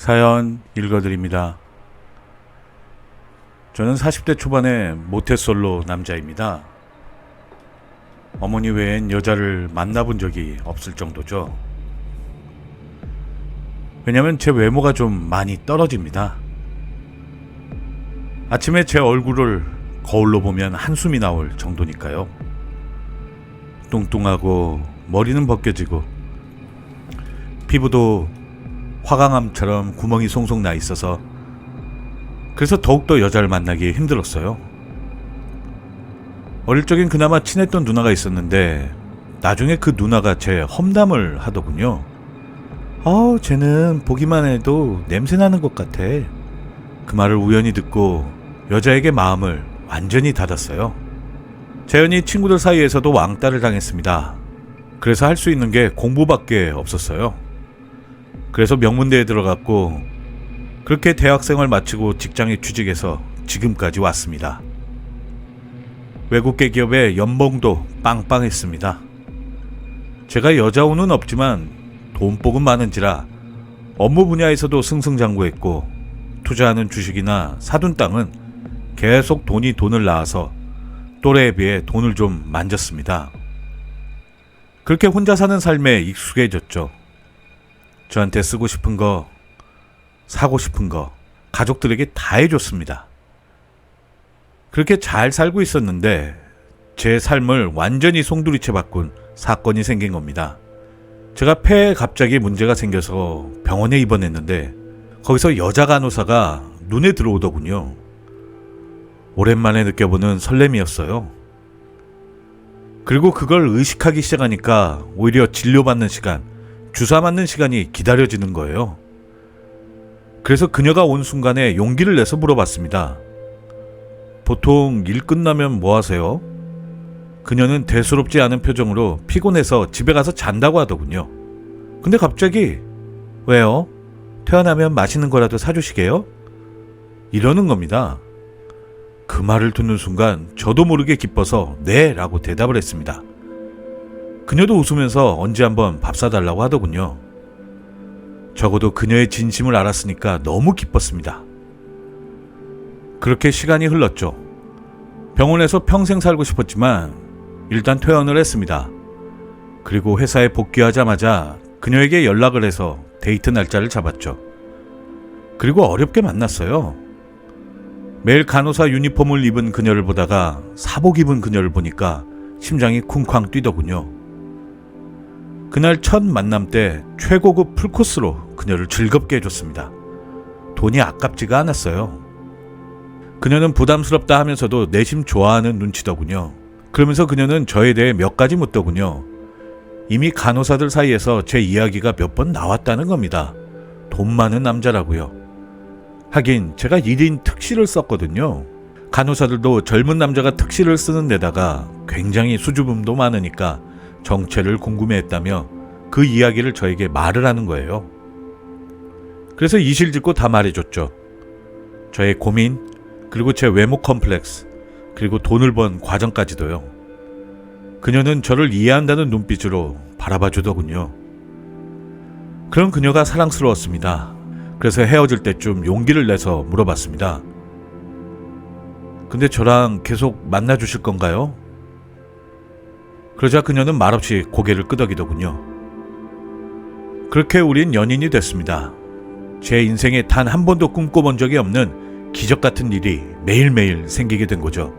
사연 읽어드립니다. 저는 40대 초반의 모태솔로 남자입니다. 어머니 외엔 여자를 만나본 적이 없을 정도죠. 왜냐면 제 외모가 좀 많이 떨어집니다. 아침에 제 얼굴을 거울로 보면 한숨이 나올 정도니까요. 뚱뚱하고 머리는 벗겨지고 피부도 화강암처럼 구멍이 송송 나 있어서 그래서 더욱더 여자를 만나기 힘들었어요. 어릴 적엔 그나마 친했던 누나가 있었는데 나중에 그 누나가 제 험담을 하더군요. 아우 쟤는 보기만 해도 냄새 나는 것 같아. 그 말을 우연히 듣고 여자에게 마음을 완전히 닫았어요. 재현이 친구들 사이에서도 왕따를 당했습니다. 그래서 할 수 있는 게 공부밖에 없었어요. 그래서 명문대에 들어갔고 그렇게 대학생활 마치고 직장에 취직해서 지금까지 왔습니다. 외국계 기업의 연봉도 빵빵했습니다. 제가 여자운은 없지만 돈복은 많은지라 업무 분야에서도 승승장구했고 투자하는 주식이나 사둔 땅은 계속 돈이 돈을 낳아서 또래에 비해 돈을 좀 만졌습니다. 그렇게 혼자 사는 삶에 익숙해졌죠. 저한테 쓰고 싶은 거, 사고 싶은 거, 가족들에게 다 해줬습니다. 그렇게 잘 살고 있었는데, 제 삶을 완전히 송두리째 바꾼 사건이 생긴 겁니다. 제가 폐에 갑자기 문제가 생겨서 병원에 입원했는데, 거기서 여자 간호사가 눈에 들어오더군요. 오랜만에 느껴보는 설렘이었어요. 그리고 그걸 의식하기 시작하니까 오히려 진료받는 시간, 주사 맞는 시간이 기다려지는 거예요. 그래서 그녀가 온 순간에 용기를 내서 물어봤습니다. 보통 일 끝나면 뭐 하세요? 그녀는 대수롭지 않은 표정으로 피곤해서 집에 가서 잔다고 하더군요. 근데 갑자기 왜요? 태어나면 맛있는 거라도 사주시게요? 이러는 겁니다. 그 말을 듣는 순간 저도 모르게 기뻐서 네 라고 대답을 했습니다. 그녀도 웃으면서 언제 한번 밥 사달라고 하더군요. 적어도 그녀의 진심을 알았으니까 너무 기뻤습니다. 그렇게 시간이 흘렀죠. 병원에서 평생 살고 싶었지만 일단 퇴원을 했습니다. 그리고 회사에 복귀하자마자 그녀에게 연락을 해서 데이트 날짜를 잡았죠. 그리고 어렵게 만났어요. 매일 간호사 유니폼을 입은 그녀를 보다가 사복 입은 그녀를 보니까 심장이 쿵쾅 뛰더군요. 그날 첫 만남 때 최고급 풀코스로 그녀를 즐겁게 해줬습니다. 돈이 아깝지가 않았어요. 그녀는 부담스럽다 하면서도 내심 좋아하는 눈치더군요. 그러면서 그녀는 저에 대해 몇 가지 묻더군요. 이미 간호사들 사이에서 제 이야기가 몇 번 나왔다는 겁니다. 돈 많은 남자라고요. 하긴 제가 1인 특시를 썼거든요. 간호사들도 젊은 남자가 특시를 쓰는 데다가 굉장히 수줍음도 많으니까 정체를 궁금해했다며 그 이야기를 저에게 말을 하는 거예요. 그래서 이실직고 다 말해줬죠. 저의 고민, 그리고 제 외모 컴플렉스, 그리고 돈을 번 과정까지도요. 그녀는 저를 이해한다는 눈빛으로 바라봐 주더군요. 그런 그녀가 사랑스러웠습니다. 그래서 헤어질 때쯤 용기를 내서 물어봤습니다. 근데 저랑 계속 만나 주실 건가요? 그러자 그녀는 말없이 고개를 끄덕이더군요. 그렇게 우린 연인이 됐습니다. 제 인생에 단 한 번도 꿈꿔본 적이 없는 기적 같은 일이 매일매일 생기게 된 거죠.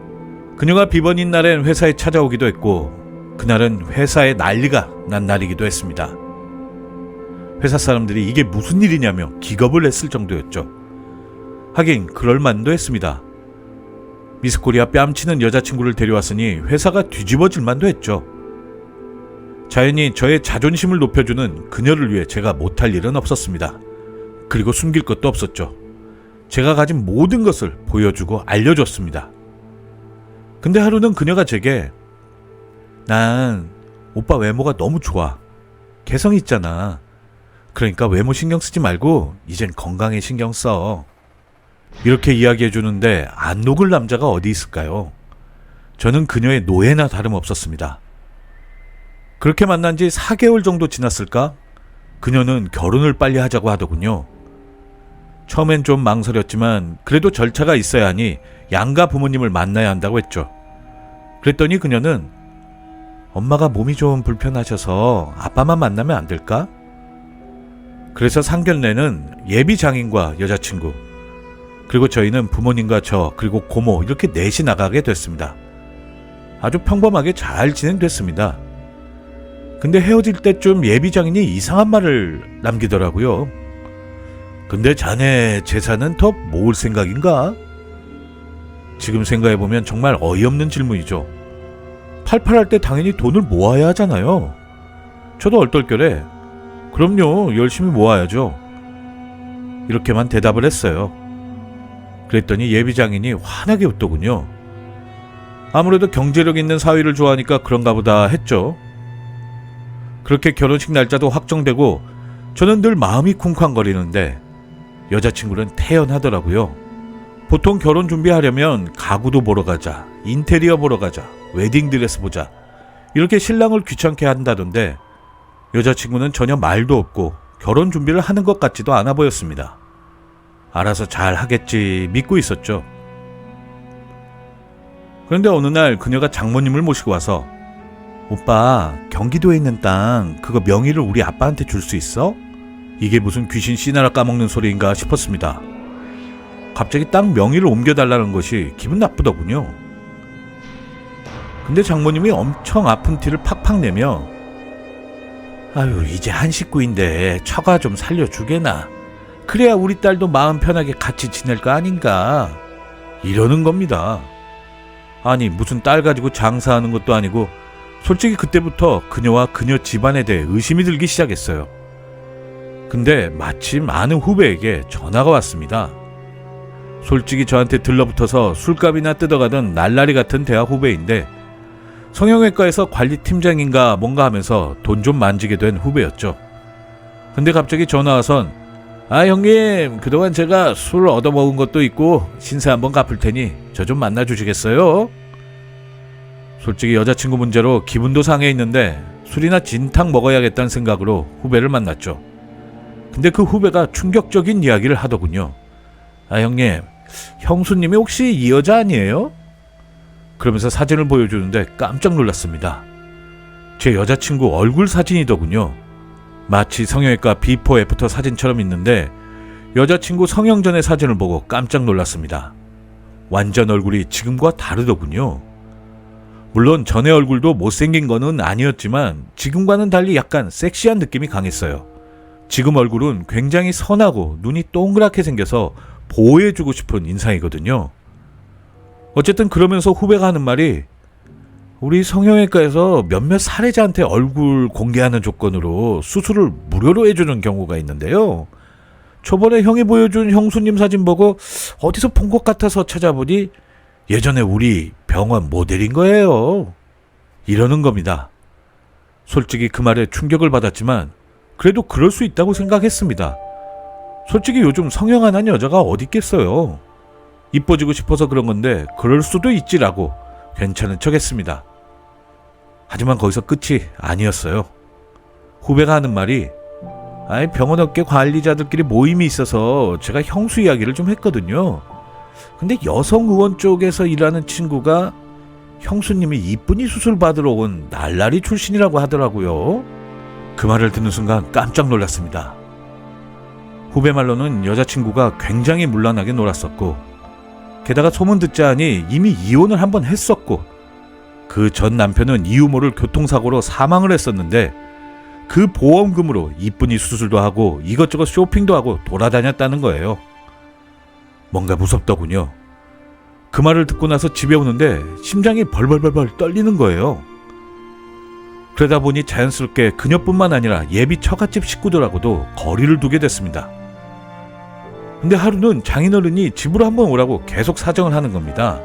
그녀가 비번인 날엔 회사에 찾아오기도 했고, 그날은 회사에 난리가 난 날이기도 했습니다. 회사 사람들이 이게 무슨 일이냐며 기겁을 했을 정도였죠. 하긴 그럴 만도 했습니다. 미스코리아 뺨치는 여자친구를 데려왔으니 회사가 뒤집어질 만도 했죠. 자연히 저의 자존심을 높여주는 그녀를 위해 제가 못할 일은 없었습니다. 그리고 숨길 것도 없었죠. 제가 가진 모든 것을 보여주고 알려줬습니다. 근데 하루는 그녀가 제게 난 오빠 외모가 너무 좋아. 개성 있잖아. 그러니까 외모 신경 쓰지 말고 이젠 건강에 신경 써. 이렇게 이야기해 주는데 안 녹을 남자가 어디 있을까요? 저는 그녀의 노예나 다름없었습니다. 그렇게 만난 지 4개월 정도 지났을까? 그녀는 결혼을 빨리 하자고 하더군요. 처음엔 좀 망설였지만 그래도 절차가 있어야 하니 양가 부모님을 만나야 한다고 했죠. 그랬더니 그녀는 엄마가 몸이 좀 불편하셔서 아빠만 만나면 안 될까? 그래서 상견례는 예비 장인과 여자친구 그리고 저희는 부모님과 저 그리고 고모 이렇게 넷이 나가게 됐습니다. 아주 평범하게 잘 진행됐습니다. 근데 헤어질 때쯤 예비 장인이 이상한 말을 남기더라고요. 근데 자네 재산은 더 모을 생각인가? 지금 생각해보면 정말 어이없는 질문이죠. 팔팔할 때 당연히 돈을 모아야 하잖아요. 저도 얼떨결에 그럼요 열심히 모아야죠. 이렇게만 대답을 했어요. 그랬더니 예비 장인이 환하게 웃더군요. 아무래도 경제력 있는 사위를 좋아하니까 그런가 보다 했죠. 그렇게 결혼식 날짜도 확정되고 저는 늘 마음이 쿵쾅거리는데 여자친구는 태연하더라고요. 보통 결혼 준비하려면 가구도 보러 가자, 인테리어 보러 가자, 웨딩드레스 보자. 이렇게 신랑을 귀찮게 한다던데 여자친구는 전혀 말도 없고 결혼 준비를 하는 것 같지도 않아 보였습니다. 알아서 잘 하겠지 믿고 있었죠. 그런데 어느 날 그녀가 장모님을 모시고 와서 오빠 경기도에 있는 땅 그거 명의를 우리 아빠한테 줄 수 있어? 이게 무슨 귀신 씨나라 까먹는 소리인가 싶었습니다. 갑자기 땅 명의를 옮겨달라는 것이 기분 나쁘더군요. 근데 장모님이 엄청 아픈 티를 팍팍 내며 아유 이제 한 식구인데 처가 좀 살려주게나 그래야 우리 딸도 마음 편하게 같이 지낼 거 아닌가 이러는 겁니다. 아니 무슨 딸 가지고 장사하는 것도 아니고 솔직히 그때부터 그녀와 그녀 집안에 대해 의심이 들기 시작했어요. 근데 마침 아는 후배에게 전화가 왔습니다. 솔직히 저한테 들러붙어서 술값이나 뜯어가던 날라리 같은 대학 후배인데 성형외과에서 관리팀장인가 뭔가 하면서 돈 좀 만지게 된 후배였죠. 근데 갑자기 전화 와선 아 형님 그동안 제가 술 얻어먹은 것도 있고 신세 한번 갚을 테니 저 좀 만나 주시겠어요? 솔직히 여자친구 문제로 기분도 상해 있는데 술이나 진탕 먹어야겠다는 생각으로 후배를 만났죠. 근데 그 후배가 충격적인 이야기를 하더군요. 아 형님 형수님이 혹시 이 여자 아니에요? 그러면서 사진을 보여주는데 깜짝 놀랐습니다. 제 여자친구 얼굴 사진이더군요. 마치 성형외과 비포 애프터 사진처럼 있는데 여자친구 성형 전의 사진을 보고 깜짝 놀랐습니다. 완전 얼굴이 지금과 다르더군요. 물론 전의 얼굴도 못생긴 거는 아니었지만 지금과는 달리 약간 섹시한 느낌이 강했어요. 지금 얼굴은 굉장히 선하고 눈이 동그랗게 생겨서 보호해주고 싶은 인상이거든요. 어쨌든 그러면서 후배가 하는 말이 우리 성형외과에서 몇몇 사례자한테 얼굴 공개하는 조건으로 수술을 무료로 해주는 경우가 있는데요. 저번에 형이 보여준 형수님 사진 보고 어디서 본 것 같아서 찾아보니 예전에 우리 병원 모델인 거예요. 이러는 겁니다. 솔직히 그 말에 충격을 받았지만 그래도 그럴 수 있다고 생각했습니다. 솔직히 요즘 성형 안 한 여자가 어디 있겠어요. 이뻐지고 싶어서 그런 건데 그럴 수도 있지라고 괜찮은 척 했습니다. 하지만 거기서 끝이 아니었어요. 후배가 하는 말이 아이 병원 업계 관리자들끼리 모임이 있어서 제가 형수 이야기를 좀 했거든요. 근데 여성 의원 쪽에서 일하는 친구가 형수님이 이쁜이 수술 받으러 온 날라리 출신이라고 하더라고요. 그 말을 듣는 순간 깜짝 놀랐습니다. 후배 말로는 여자친구가 굉장히 물란하게 놀았었고 게다가 소문 듣자 하니 이미 이혼을 한번 했었고 그 전 남편은 이유 모를 교통사고로 사망을 했었는데 그 보험금으로 이쁜이 수술도 하고 이것저것 쇼핑도 하고 돌아다녔다는 거예요. 뭔가 무섭더군요. 그 말을 듣고 나서 집에 오는데 심장이 벌벌벌벌 떨리는 거예요. 그러다 보니 자연스럽게 그녀뿐만 아니라 예비 처갓집 식구들하고도 거리를 두게 됐습니다. 근데 하루는 장인어른이 집으로 한번 오라고 계속 사정을 하는 겁니다.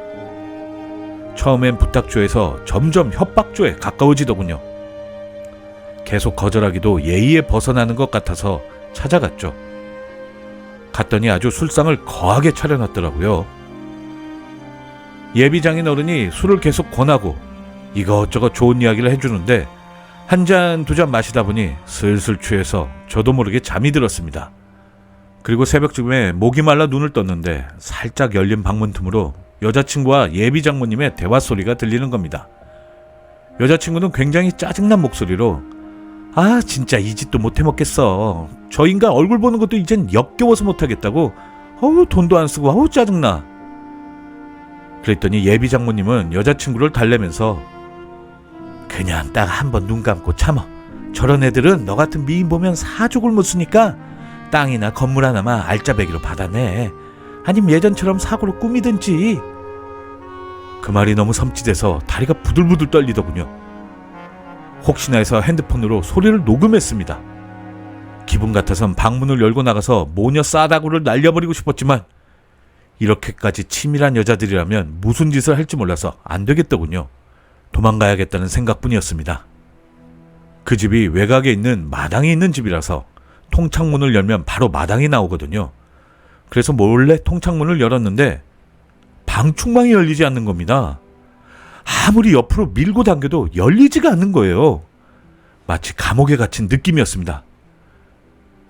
처음엔 부탁조에서 점점 협박조에 가까워지더군요. 계속 거절하기도 예의에 벗어나는 것 같아서 찾아갔죠. 갔더니 아주 술상을 거하게 차려놨더라고요. 예비 장인 어른이 술을 계속 권하고 이것저것 좋은 이야기를 해주는데 한 잔 두 잔 마시다 보니 슬슬 취해서 저도 모르게 잠이 들었습니다. 그리고 새벽쯤에 목이 말라 눈을 떴는데 살짝 열린 방문 틈으로 여자친구와 예비 장모님의 대화 소리가 들리는 겁니다. 여자친구는 굉장히 짜증난 목소리로 아 진짜 이 짓도 못 해 먹겠어. 저 인간 얼굴 보는 것도 이젠 역겨워서 못하겠다고. 어우 돈도 안 쓰고 어우 짜증나. 그랬더니 예비 장모님은 여자친구를 달래면서 그냥 딱 한 번 눈 감고 참어. 저런 애들은 너 같은 미인 보면 사족을 못 쓰니까 땅이나 건물 하나만 알짜배기로 받아내. 아니면 예전처럼 사고로 꾸미든지. 그 말이 너무 섬찟해서 다리가 부들부들 떨리더군요. 혹시나 해서 핸드폰으로 소리를 녹음했습니다. 기분 같아선 방문을 열고 나가서 모녀 싸다구를 날려버리고 싶었지만 이렇게까지 치밀한 여자들이라면 무슨 짓을 할지 몰라서 안 되겠더군요. 도망가야겠다는 생각뿐이었습니다. 그 집이 외곽에 있는 마당이 있는 집이라서 통창문을 열면 바로 마당이 나오거든요. 그래서 몰래 통창문을 열었는데 방충망이 열리지 않는 겁니다. 아무리 옆으로 밀고 당겨도 열리지가 않는 거예요. 마치 감옥에 갇힌 느낌이었습니다.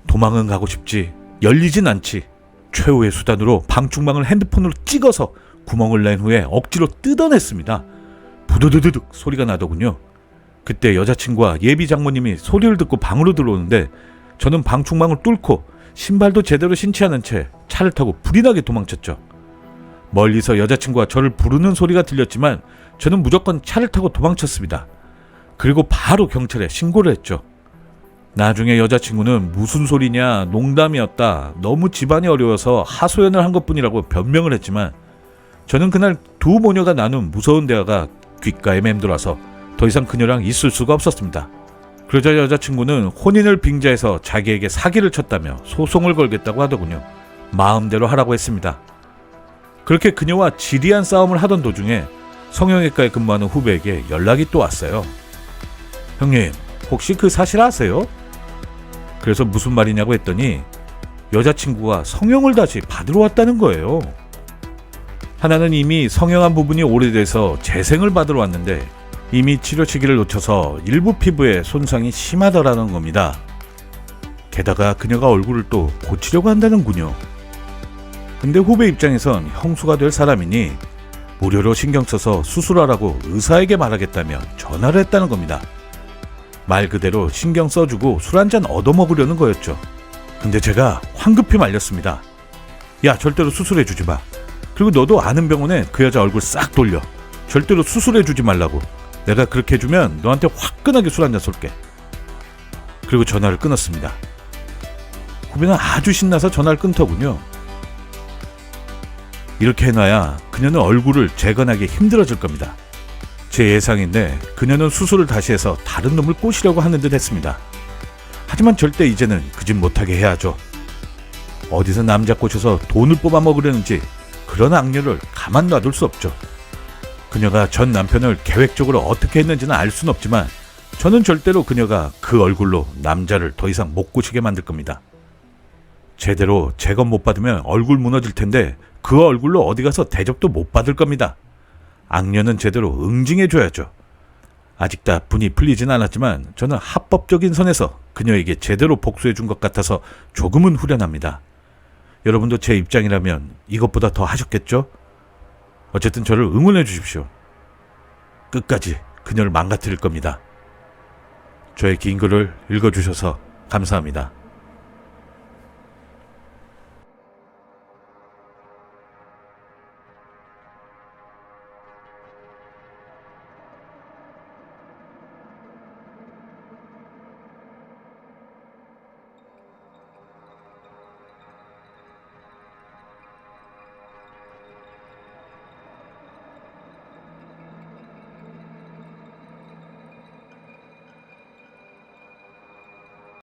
도망은 가고 싶지 열리진 않지. 최후의 수단으로 방충망을 핸드폰으로 찍어서 구멍을 낸 후에 억지로 뜯어냈습니다. 부드드드득 소리가 나더군요. 그때 여자친구와 예비 장모님이 소리를 듣고 방으로 들어오는데 저는 방충망을 뚫고 신발도 제대로 신지 않은 채 차를 타고 불이 나게 도망쳤죠. 멀리서 여자친구가 저를 부르는 소리가 들렸지만 저는 무조건 차를 타고 도망쳤습니다. 그리고 바로 경찰에 신고를 했죠. 나중에 여자친구는 무슨 소리냐 농담이었다 너무 집안이 어려워서 하소연을 한 것 뿐이라고 변명을 했지만 저는 그날 두 모녀가 나눈 무서운 대화가 귓가에 맴돌아서 더 이상 그녀랑 있을 수가 없었습니다. 그러자 여자친구는 혼인을 빙자해서 자기에게 사기를 쳤다며 소송을 걸겠다고 하더군요. 마음대로 하라고 했습니다. 그렇게 그녀와 지리한 싸움을 하던 도중에 성형외과에 근무하는 후배에게 연락이 또 왔어요. 형님, 혹시 그 사실 아세요? 그래서 무슨 말이냐고 했더니 여자친구가 성형을 다시 받으러 왔다는 거예요. 하나는 이미 성형한 부분이 오래돼서 재생을 받으러 왔는데 이미 치료 시기를 놓쳐서 일부 피부에 손상이 심하더라는 겁니다. 게다가 그녀가 얼굴을 또 고치려고 한다는군요. 근데 후배 입장에선 형수가 될 사람이니 무료로 신경 써서 수술하라고 의사에게 말하겠다며 전화를 했다는 겁니다. 말 그대로 신경 써주고 술 한 잔 얻어먹으려는 거였죠. 근데 제가 황급히 말렸습니다. 야, 절대로 수술해주지 마. 그리고 너도 아는 병원에 그 여자 얼굴 싹 돌려. 절대로 수술해주지 말라고. 내가 그렇게 해주면 너한테 화끈하게 술 한 잔 쏠게. 그리고 전화를 끊었습니다. 후배는 아주 신나서 전화를 끊더군요. 이렇게 해놔야 그녀는 얼굴을 재건하기 힘들어질 겁니다. 제 예상인데 그녀는 수술을 다시 해서 다른 놈을 꼬시려고 하는 듯 했습니다. 하지만 절대 이제는 그 짓 못하게 해야죠. 어디서 남자 꼬셔서 돈을 뽑아 먹으려는지 그런 악녀를 가만 놔둘 수 없죠. 그녀가 전 남편을 계획적으로 어떻게 했는지는 알 수는 없지만 저는 절대로 그녀가 그 얼굴로 남자를 더 이상 못 꼬시게 만들 겁니다. 제대로 재건 못 받으면 얼굴 무너질 텐데 그 얼굴로 어디 가서 대접도 못 받을 겁니다. 악녀는 제대로 응징해줘야죠. 아직 다 분이 풀리진 않았지만 저는 합법적인 선에서 그녀에게 제대로 복수해준 것 같아서 조금은 후련합니다. 여러분도 제 입장이라면 이것보다 더 하셨겠죠? 어쨌든 저를 응원해 주십시오. 끝까지 그녀를 망가뜨릴 겁니다. 저의 긴 글을 읽어주셔서 감사합니다.